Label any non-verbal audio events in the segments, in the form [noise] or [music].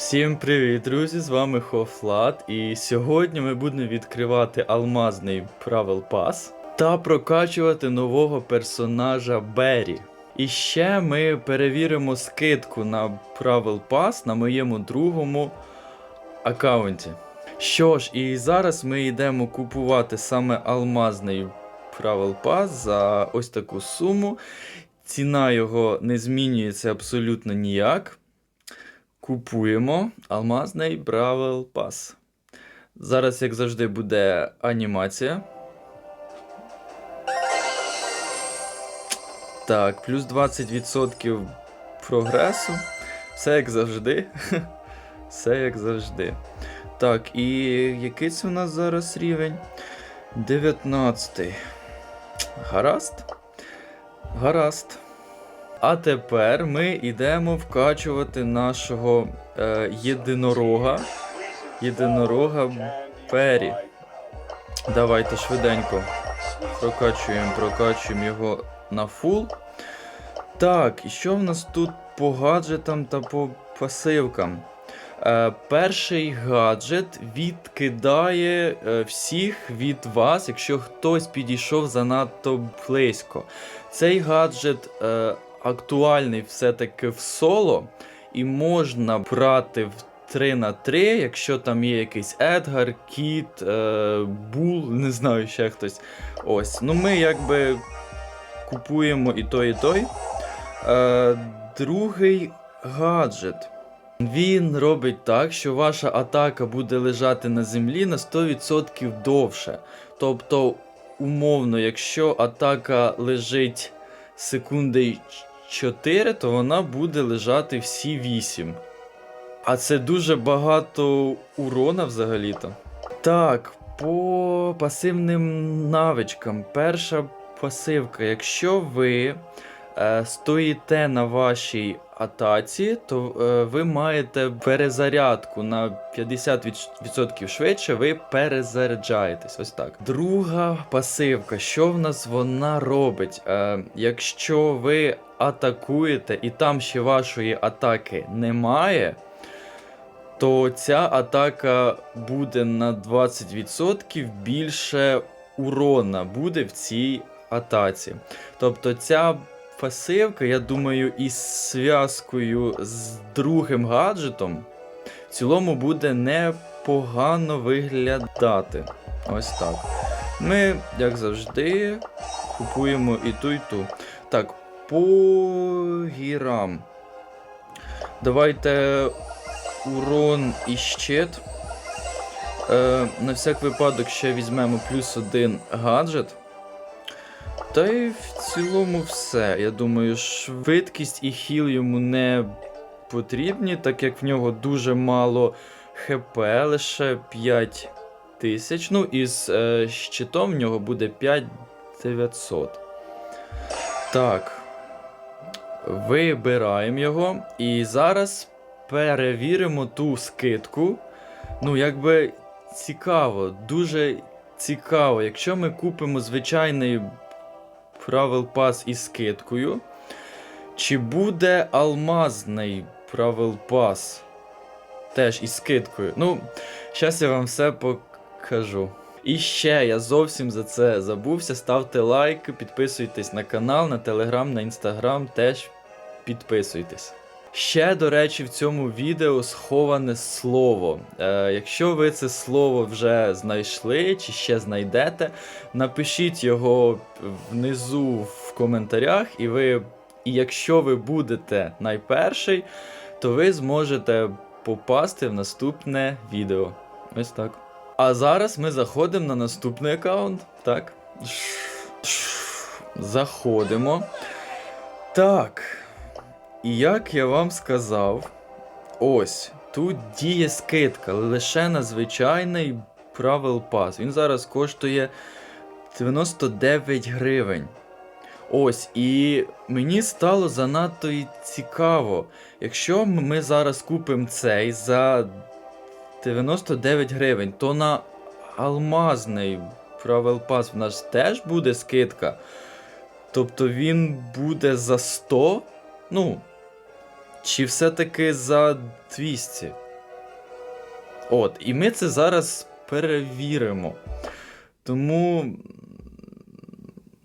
Всім привіт, друзі! З вами Хофлат, і сьогодні ми будемо відкривати алмазний Правил Пас та прокачувати нового персонажа Бері. І ще ми перевіримо скидку на Правил Пас на моєму другому аккаунті. Що ж, і зараз ми йдемо купувати саме алмазний Правил Пас за ось таку суму. Ціна його не змінюється абсолютно ніяк. Купуємо алмазний Бравл Пас. Зараз, як завжди, буде анімація. Так, плюс 20% прогресу. Все як завжди. [laughs] Все як завжди. Так, і який це у нас зараз рівень? 19. Гаразд? Гаразд. А тепер ми йдемо вкачувати нашого е, єдинорога. Єдинорога Пері. Давайте швиденько прокачуємо, прокачуємо його на фул. Так, і що в нас тут по гаджетам та по пасивкам? Е, перший гаджет відкидає е, всіх від вас, якщо хтось підійшов занадто близько. Цей гаджет е, актуальний все-таки в соло, і можна брати в 3 на 3, якщо там є якийсь Едгар, Кіт, е, Бул, не знаю ще хтось. Ось. Ну ми якби купуємо і той, і той. Е, другий гаджет. Він робить так, що ваша атака буде лежати на землі на 100% довше. Тобто, умовно, якщо атака лежить секунди 4, то вона буде лежати всі 8. А це дуже багато урона взагалі-то. Так, по пасивним навичкам. Перша пасивка. Якщо ви е, стоїте на вашій атаці, то е, ви маєте перезарядку на 50% швидше, ви перезаряджаєтесь. Ось так. Друга пасивка. Що в нас вона робить? Е, якщо ви атакуєте і там ще вашої атаки немає, то ця атака буде на 20% більше урона буде в цій атаці. Тобто ця пасивка, я думаю, із зв'язкою з другим гаджетом в цілому буде непогано виглядати. Ось так. Ми, як завжди, купуємо і ту, і ту. Так, по гірам. Давайте урон і щит. Е, на всяк випадок ще візьмемо плюс один гаджет. Та й в цілому все. Я думаю, швидкість і хіл йому не потрібні, так як в нього дуже мало ХП, лише 5 тисяч. Ну, і з е, щитом в нього буде 5900. Так. Вибираємо його. І зараз перевіримо ту скидку. Ну, якби цікаво, дуже цікаво. Якщо ми купимо звичайний правил пас із скидкою, чи буде алмазний правил пас теж із скидкою? Ну, зараз я вам все покажу. І ще я зовсім за це забувся. Ставте лайк, підписуйтесь на канал, на телеграм, на інстаграм теж підписуйтесь. Ще, до речі, в цьому відео сховане слово. Е, якщо ви це слово вже знайшли чи ще знайдете, напишіть його внизу в коментарях, і ви, і якщо ви будете найперший, то ви зможете попасти в наступне відео. Ось так. А зараз ми заходимо на наступний аккаунт. Так. Заходимо. Так. І як я вам сказав, ось тут діє скидка лише на звичайний правил пас. Він зараз коштує 99 гривень. Ось, і мені стало занадто і цікаво. Якщо ми зараз купимо цей за 99 гривень, то на алмазний правил пас в нас теж буде скидка. Тобто він буде за 100. Ну, чи все-таки за 200? От, і ми це зараз перевіримо. Тому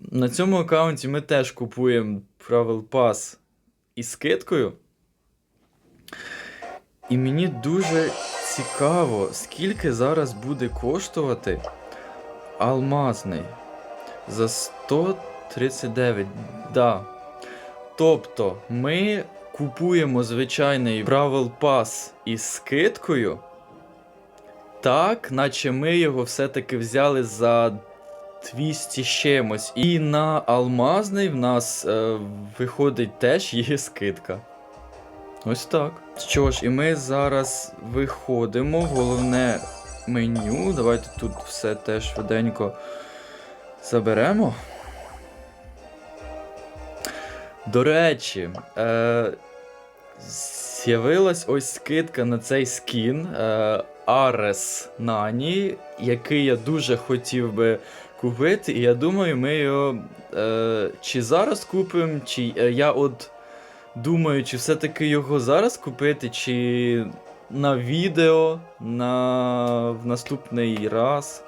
на цьому аккаунті ми теж купуємо Travel Pass із скидкою. І мені дуже цікаво, скільки зараз буде коштувати алмазний за 139. Да. Тобто ми купуємо звичайний Travel Pass із скидкою. Так, наче ми його все-таки взяли за 200 з чимось. І на алмазний в нас е, виходить теж є скидка. Ось так. Що ж, і ми зараз виходимо головне меню. Давайте тут все теж швиденько заберемо. До речі, е, з'явилась ось скидка на цей скін Ares Nani, який я дуже хотів би купити, і я думаю, ми його е, чи зараз купимо, чи е, я от думаю, чи все-таки його зараз купити, чи на відео на в наступний раз.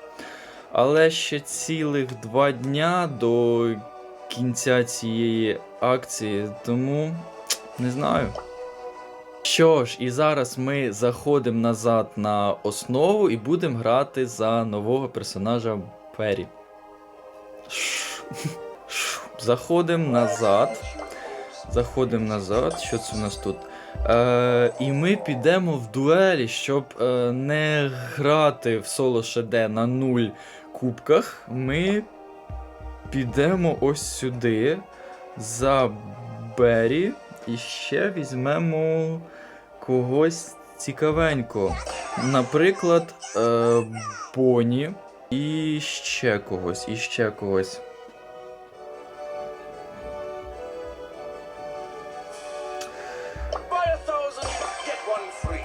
Але ще цілих два дня до кінця цієї акції, тому не знаю. Що ж, і зараз ми заходимо назад на основу і будемо грати за нового персонажа Пері. Заходимо назад. Заходимо назад. Що це у нас тут? Е, і ми підемо в дуелі, щоб е, не грати в соло ШД на нуль кубках. Ми підемо ось сюди за Бері. І ще візьмемо когось цікавенького. Наприклад, е, Боні. І ще когось, і ще когось.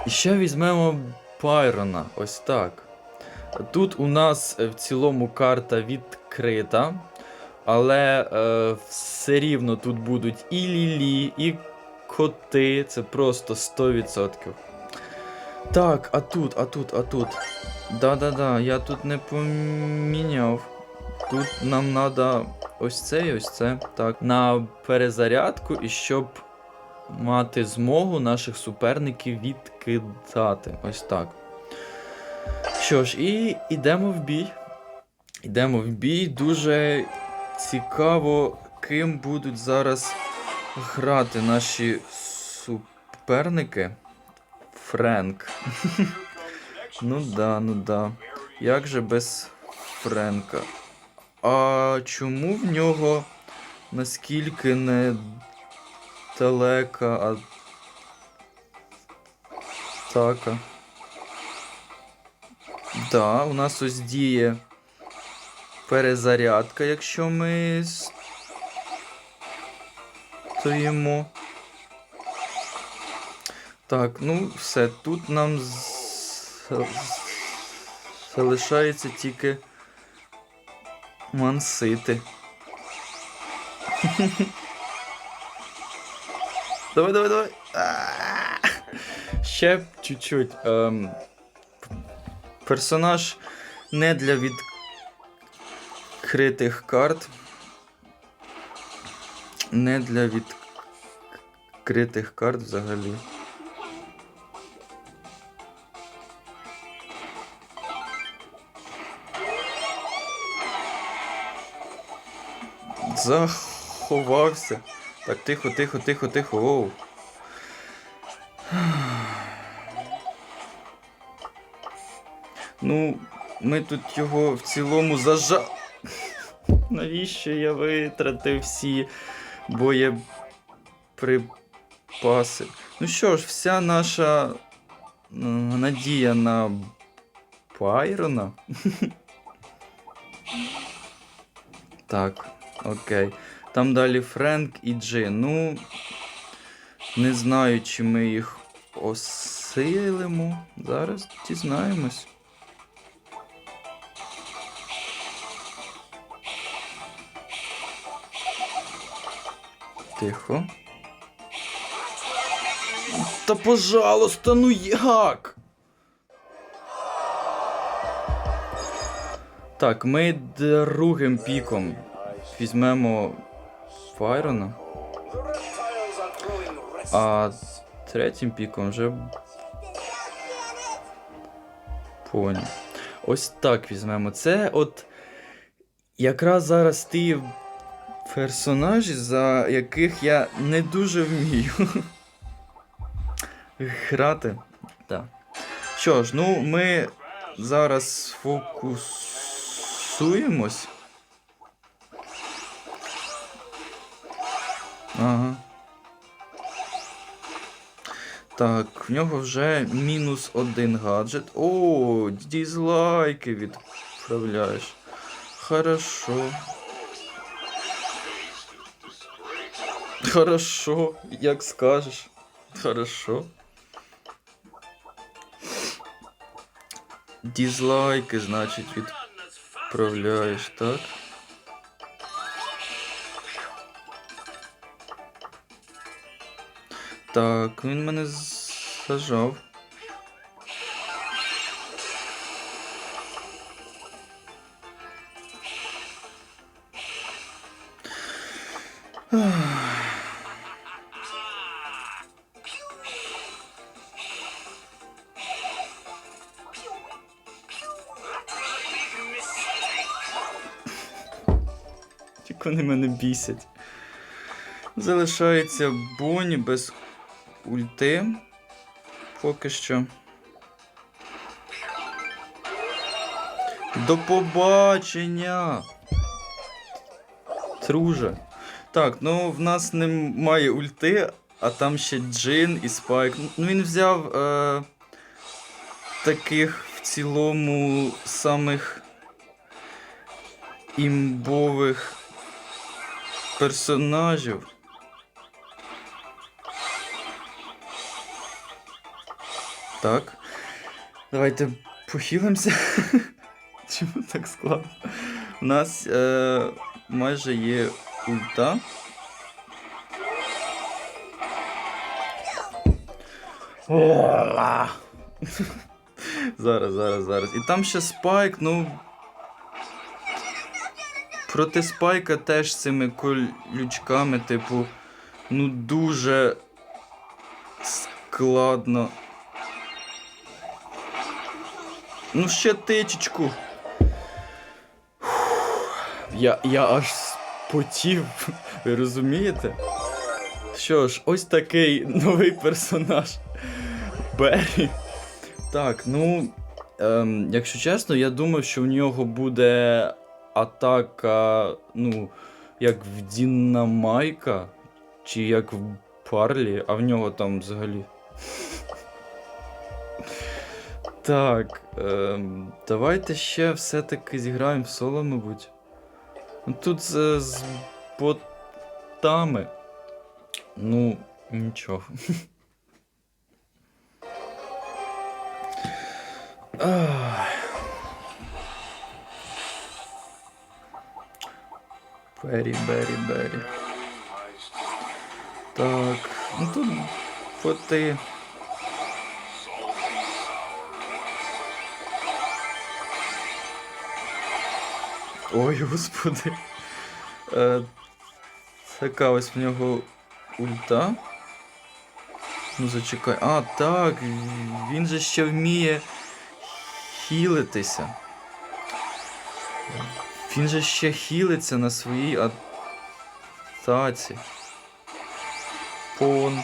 І ще візьмемо Байрона. Ось так. Тут у нас е, в цілому карта відкрита. Але е, все рівно тут будуть і лілі, і коти. Це просто 100%. Так, а тут, а тут, а тут. Да-да-да, я тут не поміняв. Тут нам треба ось це і ось це. Так, на перезарядку і щоб мати змогу наших суперників відкидати. Ось так. Що ж, і йдемо в бій. Йдемо в бій. Дуже цікаво, ким будуть зараз грати наші суперники. Френк. [laughs] ну да, ну да. Як же без Френка? А чому в нього наскільки не далека атака? Да, у нас ось діє перезарядка, якщо ми стоїмо. Так, ну все, тут нам залишається тільки мансити. [laughs] Давай, давай, давай. Ще чуть-чуть. Ем, персонаж не для відкритих карт. Не для відкритих карт взагалі. Заховався. Так, тихо, тихо, тихо, тихо. Оу. Ну, ми тут його в цілому зажа. [laughs] Навіщо я витратив всі боєприпаси? Ну що ж, вся наша надія на Байрона. [laughs] так, окей. Там далі Френк і Джин. Ну. Не знаю, чи ми їх осилимо. Зараз дізнаємось. Тихо. Та пожалуйста, ну як? Так, ми другим піком візьмемо Файрона. А третім піком вже. Понял. Ось так візьмемо. Це от якраз зараз ти персонажі, за яких я не дуже вмію грати. Так. Що ж, ну ми зараз фокусуємось. Ага. Так, в нього вже мінус один гаджет. О, дізлайки відправляєш. Хорошо. Хорошо, як скажеш. Хорошо. Дізлайки, значить, відправляєш, так? Так, він мене зажав. Вони мене бісять. Залишається Боні без ульти. Поки що. До побачення! Труже. Так, ну в нас немає ульти, а там ще Джин і Спайк. Ну він взяв е, таких в цілому самих імбових персонажів. Так. Давайте похилимося. [laughs] Чому так складно? У нас е, майже є ульта. [laughs] Зараз, зараз, зараз. І там ще спайк, ну. Проти спайка теж цими колючками, типу, ну дуже складно. Ну, ще тичечку. Я, я аж спотів, ви розумієте? Що ж, ось такий новий персонаж [laughs] Беррі. Так, ну, ем, якщо чесно, я думав, що в нього буде атака, ну, як в Дінамайка, чи як в Парлі, а в нього там взагалі. Так, ем, давайте ще все-таки зіграємо в соло, мабуть. Тут з, з ботами. Ну, нічого. [laughs] Ах. Бері, бері, бері. Так, ну тут боти. Ой, господи. Е, така ось в нього ульта. Ну, зачекай. А, так, він же ще вміє хілитися. Він же ще хілиться на своїй атаці. Пон.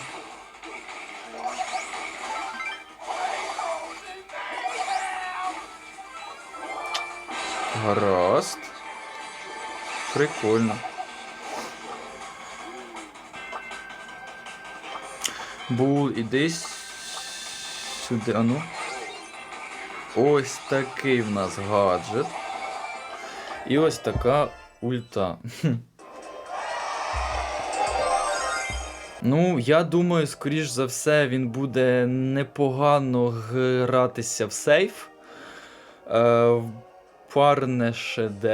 Гаразд. Прикольно. Бул, іди сюди, ану. Ось такий в нас гаджет. І ось така ульта. Ну, я думаю, скоріш за все, він буде непогано гратися в сейф. Е, парне ШД.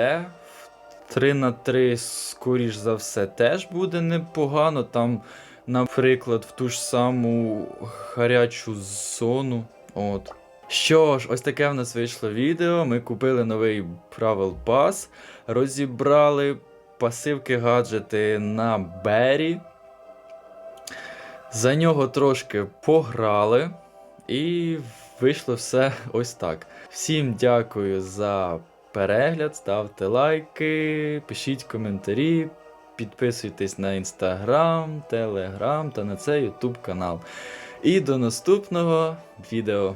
3 на 3, скоріш за все, теж буде непогано. Там, наприклад, в ту ж саму гарячу зону. От. Що ж, ось таке в нас вийшло відео. Ми купили новий Travel Pass, розібрали пасивки гаджети на Бері. За нього трошки пограли, і вийшло все ось так. Всім дякую за перегляд, ставте лайки, пишіть коментарі, підписуйтесь на інстаграм, телеграм та на цей ютуб канал. І до наступного відео.